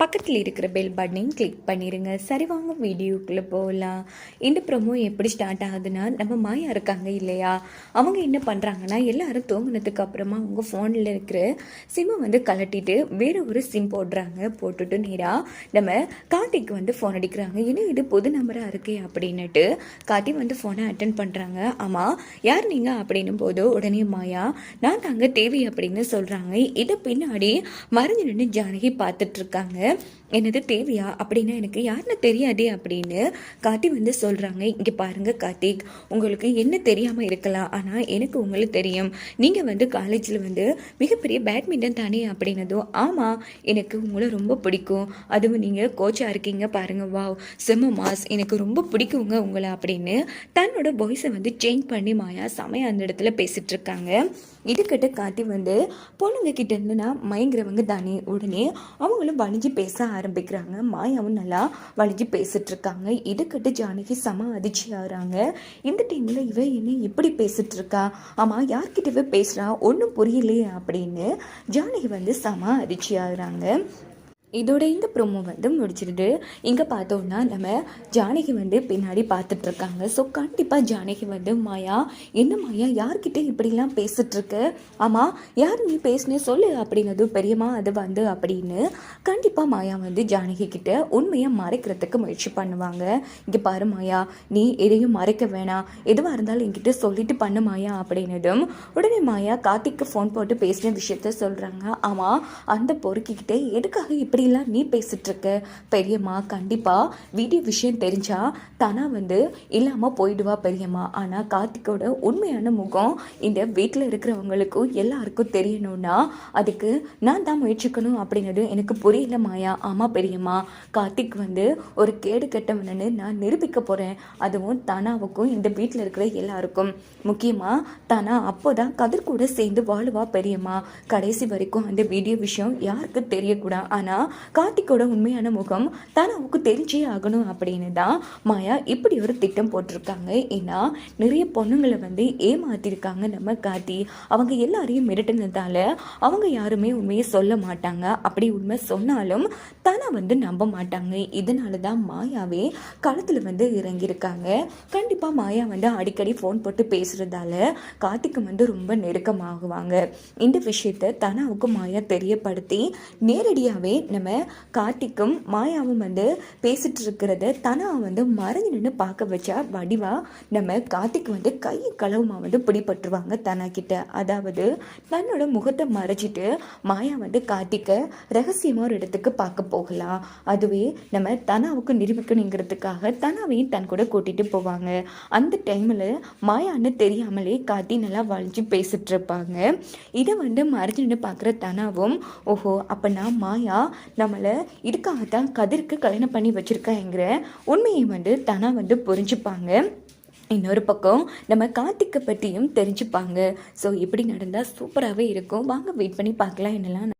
பக்கத்தில் இருக்கிற பெல் பட்டனையும் கிளிக் பண்ணிடுங்க சரி வாங்க வீடியோக்குள்ளே போகலாம் இந்த ப்ரொமோ எப்படி ஸ்டார்ட் ஆகுதுன்னா நம்ம மாயா இருக்காங்க இல்லையா? அவங்க என்ன பண்ணுறாங்கன்னா எல்லாரும் தூங்கினதுக்கு அப்புறமா அவங்க ஃபோனில் இருக்கிற சிம்மை வந்து கலட்டிட்டு வேறு ஒரு சிம் போடுறாங்க. போட்டுட்டு நேராக நம்ம கார்த்திக் வந்து ஃபோன் அடிக்கிறாங்க. ஏன்னா இது புது நம்பராக இருக்கே அப்படின்னுட்டு கார்த்திக் வந்து ஃபோனை அட்டன் பண்ணுறாங்க ஆமாம் யார் நீங்கள் அப்படின்னும் போது உடனே மாயா நான் தாங்க தேவி அப்படின்னு சொல்கிறாங்க இதை பின்னாடி மறைஞ்சு நின்று ஜானகி பார்த்துட்ருக்காங்க என்னது தேவையா? அப்படின்னா எனக்கு யாருன்னு தெரியாதே அப்படின்னு காத்தி வந்து சொல்கிறாங்க இங்கே பாருங்கள் கார்த்திக் உங்களுக்கு என்ன தெரியாமல் இருக்கலாம். ஆனால் எனக்கு உங்களுக்கு தெரியும். நீங்கள் வந்து காலேஜில் வந்து மிகப்பெரிய பேட்மிண்டன் தானே அப்படின்னதும் ஆமாம் எனக்கு உங்களை ரொம்ப பிடிக்கும். அதுவும் நீங்கள் கோச்சாக இருக்கீங்க பாருங்கள் வாவ் செம்ம மாஸ். எனக்கு ரொம்ப பிடிக்குங்க உங்களை அப்படின்னு தன்னோட வாய்ஸை வந்து சேஞ்ச் பண்ணி மாயா சமயம் அந்த இடத்துல பேசிகிட்டு இருக்காங்க. இதுக்கிட்ட காட்டி வந்து பொண்ணுங்க கிட்ட இருந்து நான் மயங்குறவங்க தானே. உடனே அவங்களும் வலிஞ்சு பேச ஆரம்பிக்கிறாங்க. மாயாவும் நல்லா வலிஞ்சு பேசிட்டு இருக்காங்க ஜானகி சம அதிர்ச்சி ஆகிறாங்க. இந்த டைமில் இவ என்ன இப்படி பேசிட்டு இருக்கா ஆமாம் யார்கிட்ட இவ பேசுகிறா ஒன்றும் புரியலையே அப்படின்னு ஜானகி வந்து சம அதிர்ச்சி ஆகுறாங்க. இதோட இந்த ப்ரோமோ வந்து முடிச்சிடுது இங்கே பார்த்தோன்னா நம்ம ஜானகி வந்து பின்னாடி பார்த்துட்ருக்காங்க. ஸோ கண்டிப்பாக ஜானகி வந்து மாயா என்ன மாயா? யார்கிட்ட இப்படிலாம் பேசிகிட்ருக்கு ஆமாம் யார் நீ பேசுனே சொல்லு அப்படின்னது பெரியம்மா அது வந்து அப்படின்னு கண்டிப்பாக மாயா வந்து ஜானகி கிட்ட உண்மையாக மறைக்கிறதுக்கு முயற்சி பண்ணுவாங்க. இங்கே பாரு மாயா நீ எதையும் மறைக்க வேணாம். எதுவாக இருந்தாலும் என்கிட்ட சொல்லிட்டு பண்ணு மாயா அப்படின்னதும் உடனே மாயா கார்த்திக்கு ஃபோன் போட்டு பேசின விஷயத்த சொல்கிறாங்க ஆமாம் அந்த பொறுக்கிக்கிட்டே எதுக்காக இப்படி இப்படிலாம் நீ பேசிகிட்ருக்க பெரியம்மா கண்டிப்பாக வீடியோ விஷயம் தெரிஞ்சால் தானா வந்து இல்லாமல் போயிடுவா பெரியம்மா. ஆனால் கார்த்திக்கோட உண்மையான முகம் இந்த வீட்டில் இருக்கிறவங்களுக்கும் எல்லாருக்கும் தெரியணும்னா அதுக்கு நான் தான் முயற்சிக்கணும் அப்படிங்கிறது எனக்கு புரியல மாயா. ஆமாம் பெரியம்மா. கார்த்திக் வந்து ஒரு கேடு கெட்டவனு நான் நிரூபிக்க போகிறேன் அதுவும் தனாவுக்கும் இந்த வீட்டில் இருக்கிற எல்லாருக்கும். முக்கியமாக தனா அப்போ தான் கதிர் கூட சேர்ந்து வாழுவா பெரியம்மா. கடைசி வரைக்கும் அந்த வீடியோ விஷயம் யாருக்கு தெரியக்கூடாது ஆனால் கார்த்திக்கோட உண்மையான முகம் தனவுக்கு தெரிஞ்சே ஆகணும் அப்படின்னு தான் மாயா இப்படி ஒரு திட்டம் போட்டிருக்காங்க. ஏன்னா நிறைய பொண்ணுங்களை வந்து ஏமாத்திருக்காங்க நம்ம கார்த்தி. அவங்க எல்லாரையும் மிரட்டினதால அவங்க யாருமே உண்மையை சொல்ல மாட்டாங்க. அப்படி உண்மை சொன்னாலும் தானா வந்து நம்ப மாட்டாங்க. இதனால தான் மாயாவே களத்தில் வந்து இறங்கியிருக்காங்க. கண்டிப்பாக மாயா வந்து அடிக்கடி ஃபோன் போட்டு பேசுகிறதால கார்த்திக்கு வந்து ரொம்ப நெருக்கமாகுவாங்க. இந்த விஷயத்தை தனாவுக்கு மாயா தெரியப்படுத்தி நேரடியாகவே நம்ம கார்த்திக்கும் மாயாவும் வந்து பேசிட்டு இருக்கிறத தனா வந்து மறைஞ்சு நின்று பார்க்க வச்சா வடிவா நம்ம கார்த்திக் வந்து கை களவுமா வந்து பிடிபட்டுருவாங்க தனா கிட்ட. அதாவது தன்னோட முகத்தை மறைச்சிட்டு மாயா வந்து கார்த்திக்கை ரகசியமாக ஒரு இடத்துக்கு பார்க்க போகலாம். அதுவே நம்ம தனாவுக்கு நிரூபிக்கணுங்கிறதுக்காக தனாவையும் தன் கூட கூட்டிட்டு போவாங்க. அந்த டைமில் மாயான்னு தெரியாமலே கார்த்தி நல்லா வளைஞ்சு பேசிட்டு இருப்பாங்க இதை வந்து மறைஞ்சு நின்று பார்க்குற தனாவும் ஓஹோ அப்போ நான் மாயா நம்மளை இதுக்காக தான் கதிர்க்கு கல்யாணம் பண்ணி வச்சுருக்காங்கிற உண்மையை வந்து தனா வந்து புரிஞ்சுப்பாங்க. இன்னொரு பக்கம் நம்ம கார்த்திக்கை பற்றியும் தெரிஞ்சுப்பாங்க. ஸோ இப்படி நடந்தால் சூப்பராகவே இருக்கும். வாங்க வெயிட் பண்ணி பார்க்கலாம் என்னெல்லாம்